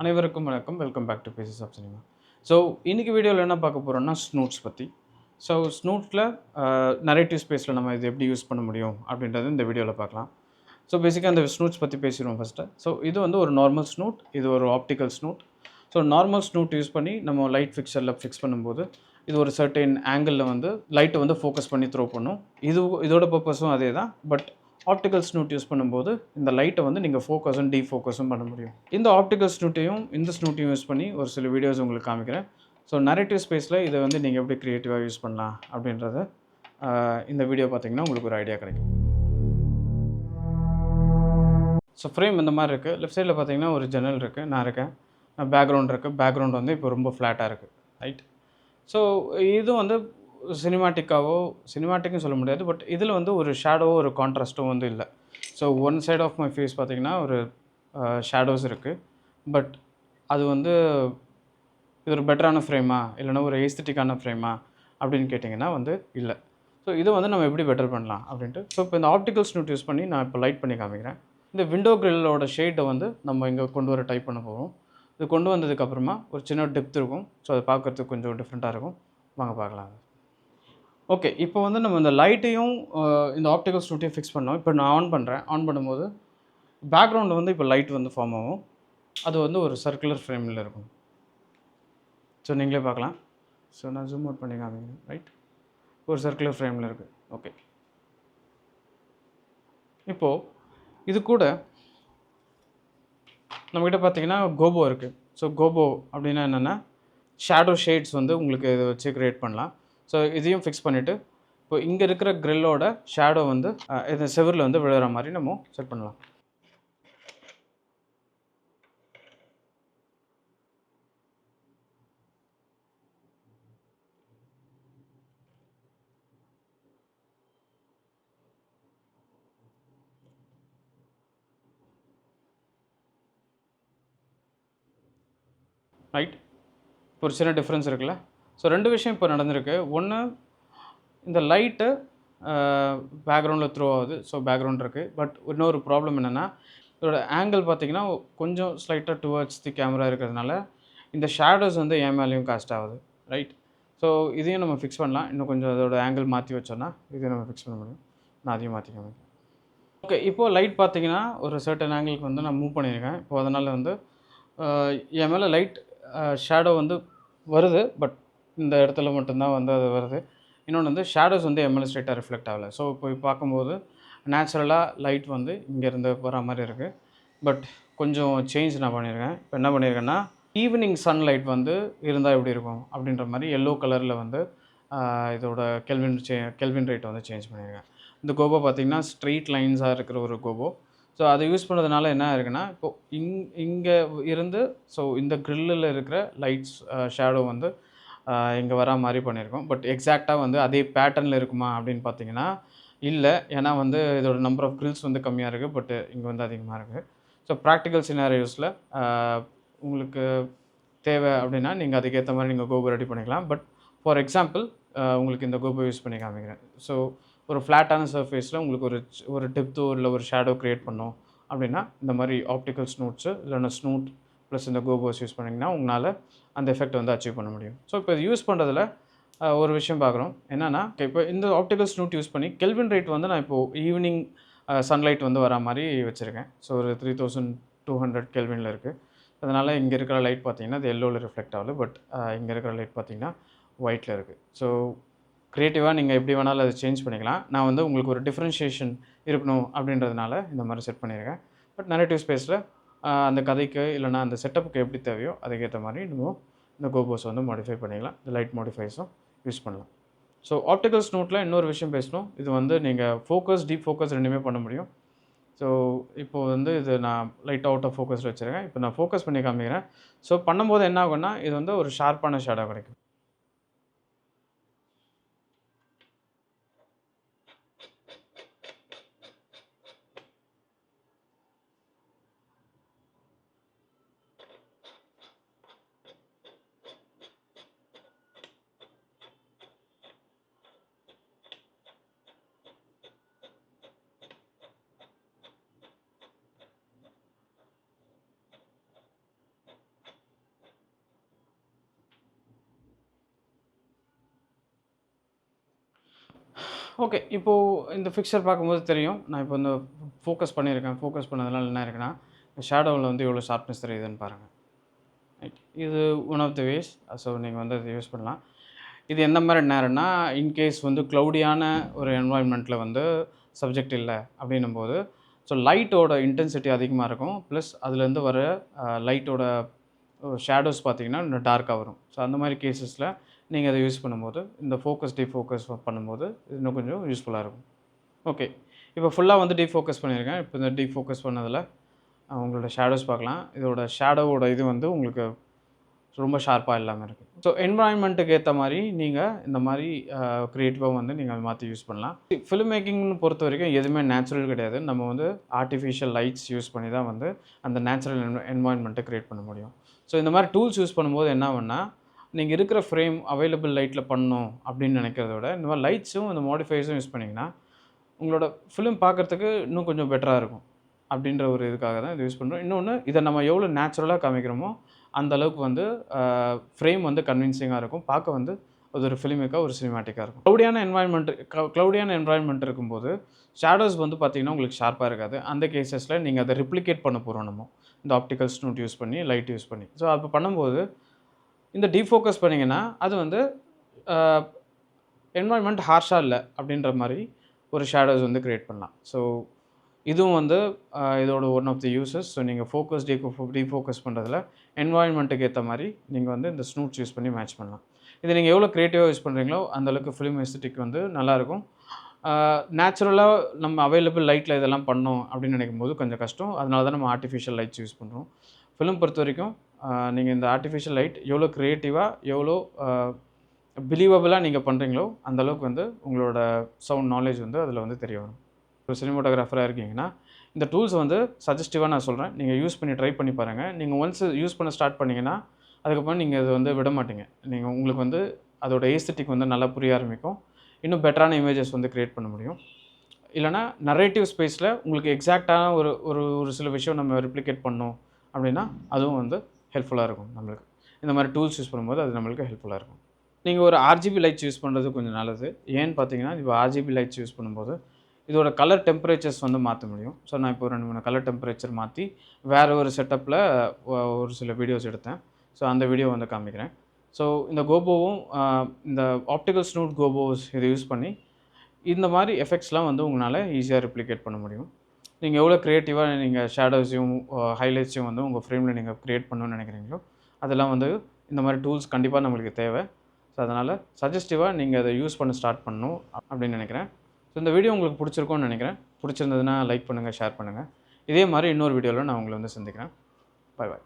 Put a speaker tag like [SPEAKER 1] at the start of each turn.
[SPEAKER 1] அனைவருக்கும் வணக்கம். Welcome back to faces of cinema so இன்றைக்கி வீடியோவில் என்ன பார்க்க போகிறோம்னா ஸ்னூட்ஸ் பற்றி ஸோ ஸ்னூட்ஸில் நரேட்டிவ் ஸ்பேஸில் நம்ம இது எப்படி யூஸ் பண்ண முடியும் அப்படின்றது இந்த வீடியோவில் பார்க்கலாம். ஸோ பேசிக்காக அந்த ஸ்னூட்ஸ் பற்றி பேசிடுவோம் ஃபஸ்ட்டு ஸோ இது வந்து ஒரு நார்மல் ஸ்னூட் இது ஒரு optical snoot so normal snoot use பண்ணி நம்ம லைட் ஃபிக்சரில் ஃபிக்ஸ் பண்ணும்போது இது ஒரு சர்டைன் ஆங்கிளில் வந்து லைட்டை வந்து ஃபோக்கஸ் பண்ணி த்ரோ பண்ணும். இது இதோட பர்பஸும் அதே தான் பட் ஆப்டிக்கல் ஸ்னூட் யூஸ் பண்ணும்போது இந்த லைட்டை வந்து நீங்கள் ஃபோக்கஸும் டீ ஃபோக்கஸும் பண்ண முடியும். இந்த ஆப்டிக்கல் ஸ்னூட்டையும் இந்த ஸ்னூட்டையும் யூஸ் பண்ணி ஒரு சில வீடியோஸ் உங்களுக்கு காமிக்கிறேன். ஸோ நரேட்டிவ் ஸ்பேஸில் இதை வந்து நீங்கள் எப்படி க்ரியேட்டிவாக யூஸ் பண்ணலாம் அப்படின்றத இந்த வீடியோ பார்த்தீங்கன்னா உங்களுக்கு ஒரு ஐடியா கிடைக்கும். ஸோ ஃப்ரேம் இந்த மாதிரி இருக்குது லெஃப்ட் சைடில் பார்த்தீங்கன்னா ஒரு ஜன்னல் இருக்குது நான் இருக்கேன். பேக்ரவுண்ட் இருக்குது பேக்ரவுண்ட் வந்து இப்போ ரொம்ப ஃப்ளாட்டாக இருக்குது ரைட் ஸோ இது வந்து சினிமாட்டிக்காவோ சினிமாட்டிக்னு சொல்ல முடியாது பட் இதில் வந்து ஒரு ஷேடோவோ ஒரு கான்ட்ராஸ்ட்டும் வந்து இல்லை. So one side of my face பார்த்தீங்கன்னா ஒரு ஷேடோஸ் இருக்குது பட் அது வந்து இது ஒரு பெட்டரான ஃப்ரேமா இல்லைன்னா ஒரு ஏஸ்தட்டிக்கான ஃப்ரேமா அப்படின்னு கேட்டிங்கன்னா வந்து இல்லை. ஸோ இதை வந்து நம்ம எப்படி பெட்டர் பண்ணலாம் அப்படின்ட்டு ஸோ இப்போ இந்த ஆப்டிக்கல் ஸ்னூட் யூஸ் பண்ணி நான் இப்போ லைட் பண்ணி காமிக்கிறேன். இந்த விண்டோ கிரில்லோட ஷேட்டை வந்து நம்ம இங்கே கொண்டு வர டைப் பண்ண போகிறோம் இது கொண்டு வந்ததுக்கப்புறமா ஒரு சின்ன டெப்த் இருக்கும். ஸோ அதை பார்க்குறதுக்கு கொஞ்சம் டிஃப்ரெண்ட்டாக இருக்கும். வாங்க பார்க்கலாம். ஓகே இப்போ வந்து நம்ம இந்த லைட்டையும் இந்த ஆப்டிக்கல் ஸ்டூட்டியும் ஃபிக்ஸ் பண்ணோம். இப்போ நான் ஆன் பண்ணுறேன் ஆன் பண்ணும்போது பேக்ரவுண்டில் வந்து இப்போ லைட் வந்து ஃபார்ம் ஆகும். அது வந்து ஒரு சர்க்குலர் ஃப்ரேமில் இருக்கும். ஸோ நீங்களே பார்க்கலாம். ஸோ நான் ஜூம் அவுட் பண்ணி காமிங்க ரைட் ஒரு சர்க்குலர் ஃப்ரேமில் இருக்குது ஓகே இப்போது இது கூட நம்மக்கிட்ட பார்த்தீங்கன்னா கோபோ இருக்குது ஸோ கோபோ அப்படின்னா என்னென்னா ஷேடோ ஷேட்ஸ் வந்து உங்களுக்கு இதை வச்சு க்ரியேட் பண்ணலாம். ஸோ இதையும் ஃபிக்ஸ் பண்ணிவிட்டு இப்போ இங்கே இருக்கிற க்ரில்லோட ஷேடோ வந்து இது இந்த செவரில் வந்து விழுற மாதிரி நம்ம செட் பண்ணலாம். ரைட் இப்போ ஒரு சின்ன டிஃப்ரென்ஸ் இருக்குல்ல? ஸோ ரெண்டு விஷயம் இப்போ நடந்திருக்கு. ஒன்று இந்த லைட்டு பேக்ரவுண்டில் த்ரோ ஆகுது. ஸோ பேக்ரவுண்ட் இருக்குது பட் இன்னொரு ப்ராப்ளம் என்னென்னா இதோட ஆங்கிள் பார்த்தீங்கன்னா கொஞ்சம் ஸ்லைட்டாக டுவர்ட்ஸ் தி கேமரா இருக்கிறதுனால இந்த ஷேடோஸ் வந்து என் மேலேயும் காஸ்ட் ஆகுது. ரைட் ஸோ இதையும் நம்ம ஃபிக்ஸ் பண்ணலாம். இன்னும் கொஞ்சம் அதோட ஆங்கிள் மாற்றி வச்சோன்னா இதையும் நம்ம ஃபிக்ஸ் பண்ண முடியும். நான் அதையும் மாற்றிக்க ஓகே இப்போது லைட் பார்த்தீங்கன்னா ஒரு சர்டன் ஆங்கிளுக்கு வந்து நான் மூவ் பண்ணியிருக்கேன். இப்போ அதனால் வந்து என் மேலே லைட் ஷேடோ வந்து வருது. பட் இந்த இடத்துல மட்டும்தான் வந்து அது வருது. இன்னொன்று வந்து ஷேடோஸ் வந்து எம்எல் ஸ்ட்ரைட்டாக ரிஃப்ளெக்ட் ஆகலை. ஸோ இப்போ பார்க்கும்போது நேச்சுரலாக லைட் வந்து இங்கேருந்து வர மாதிரி இருக்குது பட் கொஞ்சம் சேஞ்ச் நான் பண்ணியிருக்கேன். இப்போ என்ன பண்ணியிருக்கேன்னா ஈவினிங் சன்லைட் வந்து இருந்தால் எப்படி இருக்கும்? அப்படின்ற மாதிரி எல்லோ கலரில் வந்து இதோட கெல்வின் சே கெல்வின் ரேட் வந்து சேஞ்ச் பண்ணியிருக்கேன். இந்த கோபோ பார்த்திங்கன்னா ஸ்ட்ரெயிட் லைன்ஸாக இருக்கிற ஒரு கோபோ. ஸோ அதை யூஸ் பண்ணுறதுனால என்ன இருக்குன்னா இப்போது இங் இங்கே இருந்து ஸோ இந்த க்ரில்லில் இருக்கிற லைட்ஸ் ஷேடோ வந்து இங்கே வரா மாதிரி பண்ணியிருக்கோம். பட் எக்ஸாக்டாக வந்து அதே பேட்டர்னில் இருக்குமா அப்படின்னு பார்த்தீங்கன்னா இல்லை. ஏன்னா வந்து இதோட நம்பர் ஆஃப் கிரில்ஸ் வந்து கம்மியாக இருக்குது பட் இங்கே வந்து அதிகமாக இருக்குது ஸோ ப்ராக்டிக்கல் சினாரியோஸில் உங்களுக்கு தேவை அப்படின்னா நீங்கள் அதுக்கேற்ற மாதிரி நீங்கள் கோபு ரெடி பண்ணிக்கலாம். பட் ஃபார் எக்ஸாம்பிள் உங்களுக்கு இந்த கோபு யூஸ் பண்ணி காமிக்கிறேன். ஸோ ஒரு ஃப்ளாட்டான சர்ஃபேஸில் உங்களுக்கு ஒரு ஒரு டெப்த்தோ இல்லை ஒரு ஷேடோ க்ரியேட் பண்ணோம் அப்படின்னா இந்த மாதிரி ஆப்டிக்கல் ஸ்னூட்ஸு இல்லைன்னா ஸ்னூட் ப்ளஸ் இந்த கோபோஸ் யூஸ் பண்ணிங்கன்னா உங்களால் அந்த எஃபெக்ட் வந்து அச்சீவ் பண்ண முடியும். ஸோ இப்போ இது யூஸ் பண்ணுறதுல ஒரு விஷயம் பார்க்குறோம். என்னென்னா இப்போ இந்த ஆப்டிக்கல் ஸ்னூட் யூஸ் பண்ணி கெல்வின் ரேட் வந்து நான் இப்போது ஈவினிங் சன்லைட் வந்து வரா மாதிரி வச்சுருக்கேன். ஸோ ஒரு த்ரீ தௌசண்ட் டூ ஹண்ட்ரட் கெல்வினில் இருக்குது அதனால் இங்கே இருக்கிற லைட் பார்த்தீங்கன்னா அது எல்லோவில் ரிஃப்ளெக்ட் ஆகுது. பட் இங்கே இருக்கிற லைட் பார்த்தீங்கன்னா ஒயிட்டில் இருக்குது ஸோ க்ரியேட்டிவாக நீங்கள் எப்படி வேணாலும் அதை சேஞ்ச் பண்ணிக்கலாம். நான் வந்து உங்களுக்கு ஒரு டிஃப்ரென்ஷியேஷன் இருக்கணும் அப்படின்றதுனால இந்த மாதிரி செட் பண்ணியிருக்கேன். பட் நரேட்டிவ் ஸ்பேஸில் அந்த கதைக்கு இல்லைனா அந்த செட்டப்புக்கு எப்படி தேவையோ அதுக்கேற்ற மாதிரி நம்ம இந்த கோபோஸ் வந்து மாடிஃபை பண்ணிக்கலாம். இந்த லைட் மாடிஃபைஸும் யூஸ் பண்ணலாம். ஸோ ஆப்டிகல்ஸ் நோட்டில் இன்னொரு விஷயம் பேசணும். இது வந்து நீங்கள் ஃபோக்கஸ் டீப் ஃபோக்கஸ் ரெண்டுமே பண்ண முடியும். ஸோ இப்போ வந்து இது நான் லைட் அவுட் ஆஃப் ஃபோக்கஸில் வச்சுருக்கேன். இப்போ நான் ஃபோக்கஸ் பண்ணி காமிக்கிறேன். ஸோ பண்ணும்போது என்ன ஆகும்னா இது வந்து ஒரு ஷார்ப்பான ஷேடோ கிடைக்கும். ஓகே இப்போது இந்த ஃபிக்சர் பார்க்கும்போது தெரியும். நான் இப்போ இந்த ஃபோக்கஸ் பண்ணியிருக்கேன். ஃபோக்கஸ் பண்ணதுனால என்ன இருக்குன்னா ஷேடோவில் வந்து எவ்வளோ ஷார்ப்னஸ் தெரியுதுன்னு பாருங்கள் ரைட் இது one of the ways so நீங்கள் வந்து அதை யூஸ் பண்ணலாம். இது எந்த மாதிரி நேரம்னா இன்கேஸ் வந்து க்ளவுடியான ஒரு என்வாயன்மெண்ட்டில் வந்து சப்ஜெக்ட் இல்லை அப்படின்னும் போது ஸோ லைட்டோட இன்டென்சிட்டி அதிகமாக இருக்கும். ப்ளஸ் அதுலேருந்து வர லைட்டோட ஷேடோஸ் பார்த்தீங்கன்னா இன்னும் டார்க்காக வரும். ஸோ அந்த மாதிரி கேசஸில் நீங்கள் அதை யூஸ் பண்ணும்போது இந்த ஃபோக்கஸ் ஃபோக்கஸ் பண்ணும்போது இன்னும் கொஞ்சம் யூஸ்ஃபுல்லாக இருக்கும். ஓகே இப்போ ஃபுல்லாக வந்து டிஃபோக்கஸ் பண்ணியிருக்கேன். இப்போ இந்த ஃபோக்கஸ் பண்ணதில் உங்களோட ஷேடோஸ் பார்க்கலாம். இதோட ஷேடோவோட இது வந்து உங்களுக்கு ரொம்ப ஷார்ப்பாக இல்லாமல் இருக்குது ஸோ என்வாயன்மெண்ட்டுக்கு ஏற்ற மாதிரி நீங்கள் இந்த மாதிரி க்ரியேட்டிவாக வந்து நீங்கள் மாற்றி யூஸ் பண்ணலாம். ஃபிலிம் மேக்கிங்னு பொறுத்த வரைக்கும் எதுவுமே நேச்சுரல் கிடையாது. நம்ம வந்து ஆர்டிஃபிஷியல் லைட்ஸ் யூஸ் பண்ணி தான் வந்து அந்த நேச்சுரல் என்வாயன்மெண்ட்டை க்ரியேட் பண்ண முடியும். ஸோ இந்த மாதிரி டூல்ஸ் யூஸ் பண்ணும்போது என்ன பண்ணால் நீங்கள் இருக்கிற ஃப்ரேம் அவைலபிள் லைட்டில் பண்ணணும் அப்படின்னு நினைக்கிறத விட இந்த மாதிரி லைட்ஸும் இந்த மாடிஃபைஸும் யூஸ் பண்ணிங்கன்னா உங்களோட ஃபிலிம் பார்க்குறதுக்கு இன்னும் கொஞ்சம் பெட்டராக இருக்கும் அப்படின்ற ஒரு இதுக்காக தான் இது யூஸ் பண்ணுறோம் இன்னொன்று இதை நம்ம எவ்வளோ நேச்சுரலாக காமிக்கிறோமோ அந்த அளவுக்கு வந்து ஃப்ரேம் வந்து கன்வின்சிங்காக இருக்கும். பார்க்க வந்து அது ஒரு ஃபிலிமிக்காக ஒரு சினிமேட்டிக்காக இருக்கும். க்ளவுடியான என்வாயன்மெண்ட் க்ளவுடியான என்வாயன்மெண்ட் இருக்கும்போது ஷேடோஸ் வந்து பார்த்திங்கன்னா உங்களுக்கு ஷார்ப்பாக இருக்காது. அந்த கேசஸில் நீங்கள் அதை ரிப்ளிகேட் பண்ண போகிறோம் நம்ம. இந்த ஆப்டிக்கல் ஸ்னூட் யூஸ் பண்ணி லைட் யூஸ் பண்ணி. ஸோ அப்போ பண்ணும்போது இந்த டீஃபோக்கஸ் பண்ணிங்கன்னா அது வந்து என்வாயன்மெண்ட் ஹார்ஷாக இல்லை அப்படின்ற மாதிரி ஒரு ஷேடோஸ் வந்து க்ரியேட் பண்ணலாம். ஸோ இதுவும் வந்து இதோட one of the uses so நீங்கள் ஃபோக்கஸ் டீ டீஃபோக்கஸ் பண்ணுறதுல என்வாயன்மெண்ட்டுக்கு ஏற்ற மாதிரி நீங்கள் வந்து இந்த ஸ்னூட்ஸ் யூஸ் பண்ணி மேட்ச் பண்ணலாம். இது நீங்கள் எவ்வளோ க்ரியேட்டிவாக யூஸ் பண்ணுறீங்களோ அந்தளவுக்கு ஃபிலிம் எஸ்தட்டிக் வந்து நல்லாயிருக்கும் நேச்சுரலாக நம்ம அவைலபிள் லைட்டில் இதெல்லாம் பண்ணோம் அப்படின்னு நினைக்கும் போது கொஞ்சம் கஷ்டம். அதனால தான் நம்ம ஆர்டிஃபிஷியல் லைட்ஸ் யூஸ் பண்ணுறோம் ஃபிலிம் பொறுத்த வரைக்கும் நீங்கள் இந்த ஆர்டிஃபிஷியல் லைட் எவ்வளோ க்ரியேட்டிவாக எவ்வளோ பிலீவபிளாக நீங்கள் பண்ணுறீங்களோ அந்த அளவுக்கு வந்து உங்களோட சவுண்ட் நாலேஜ் வந்து அதில் வந்து தெரிய வரும். ஒரு சினிமோட்டோகிராஃபராக இருக்கீங்கன்னா இந்த டூல்ஸ் வந்து சஜஸ்டிவாக நான் சொல்கிறேன் நீங்கள் யூஸ் பண்ணி ட்ரை பண்ணி பாருங்கள் நீங்கள் ஒன்ஸ் யூஸ் பண்ண ஸ்டார்ட் பண்ணிங்கன்னா அதுக்கப்புறம் நீங்கள் அது வந்து விட மாட்டீங்க. நீங்கள் உங்களுக்கு வந்து அதோட ஏஸ்தட்டிக் வந்து நல்லா புரிய ஆரம்பிக்கும். இன்னும் பெட்டரான இமேஜஸ் வந்து க்ரியேட் பண்ண முடியும். இல்லைனா நரேட்டிவ் ஸ்பேஸில் உங்களுக்கு எக்ஸாக்டான ஒரு ஒரு ஒரு சில விஷயம் நம்ம ரிப்ளிகேட் பண்ணோம் அப்படின்னா அதுவும் வந்து ஹெல்ப்ஃபுல்லாக இருக்கும் நம்மளுக்கு. இந்த மாதிரி டூல்ஸ் யூஸ் பண்ணும்போது அது நம்மளுக்கு ஹெல்ப்ஃபுல்லாக இருக்கும். நீங்கள் ஒரு ஆர்ஜிபி லைட்ஸ் யூஸ் பண்ணுறது கொஞ்சம் நல்லது. ஏன்னு பார்த்தீங்கன்னா இப்போ ஆர்ஜிபி லைட்ஸ் யூஸ் பண்ணும்போது இதோட கலர் டெம்பரேச்சர்ஸ் வந்து மாற்ற முடியும். ஸோ நான் இப்போ ரெண்டு மூணு கலர் டெம்பரேச்சர் மாற்றி வேறு ஒரு செட்டப்பில் ஒரு சில வீடியோஸ் எடுத்தேன். ஸோ அந்த வீடியோ வந்து காமிக்கிறேன். ஸோ இந்த கோபோவும் இந்த ஆப்டிக்கல் ஸ்னூட் கோபோஸ் இதை யூஸ் பண்ணி இந்த மாதிரி எஃபெக்ட்ஸ்லாம் வந்து உங்களால் ஈஸியாக ரிப்ளிகேட் பண்ண முடியும். நீங்கள் எவ்வளோ க்ரியேட்டிவாக நீங்கள் ஷேடோஸையும் ஹைலைட்ஸையும் வந்து உங்கள் ஃப்ரேமில் நீங்கள் க்ரியேட் பண்ணணும்னு நினைக்கிறீங்களோ அதெல்லாம் வந்து இந்த மாதிரி டூல்ஸ் கண்டிப்பாக நம்மளுக்கு தேவை. ஸோ அதனால் சஜஸ்டிவாக நீங்கள் அதை யூஸ் பண்ண ஸ்டார்ட் பண்ணணும் அப்படின்னு நினைக்கிறேன். ஸோ இந்த வீடியோ உங்களுக்கு பிடிச்சிருக்கோன்னு நினைக்கிறேன். பிடிச்சிருந்ததுன்னா லைக் பண்ணுங்கள் ஷேர் பண்ணுங்கள் இதே மாதிரி இன்னொரு வீடியோவில் நான் உங்களை வந்து சந்திக்கிறேன். பாய் பாய்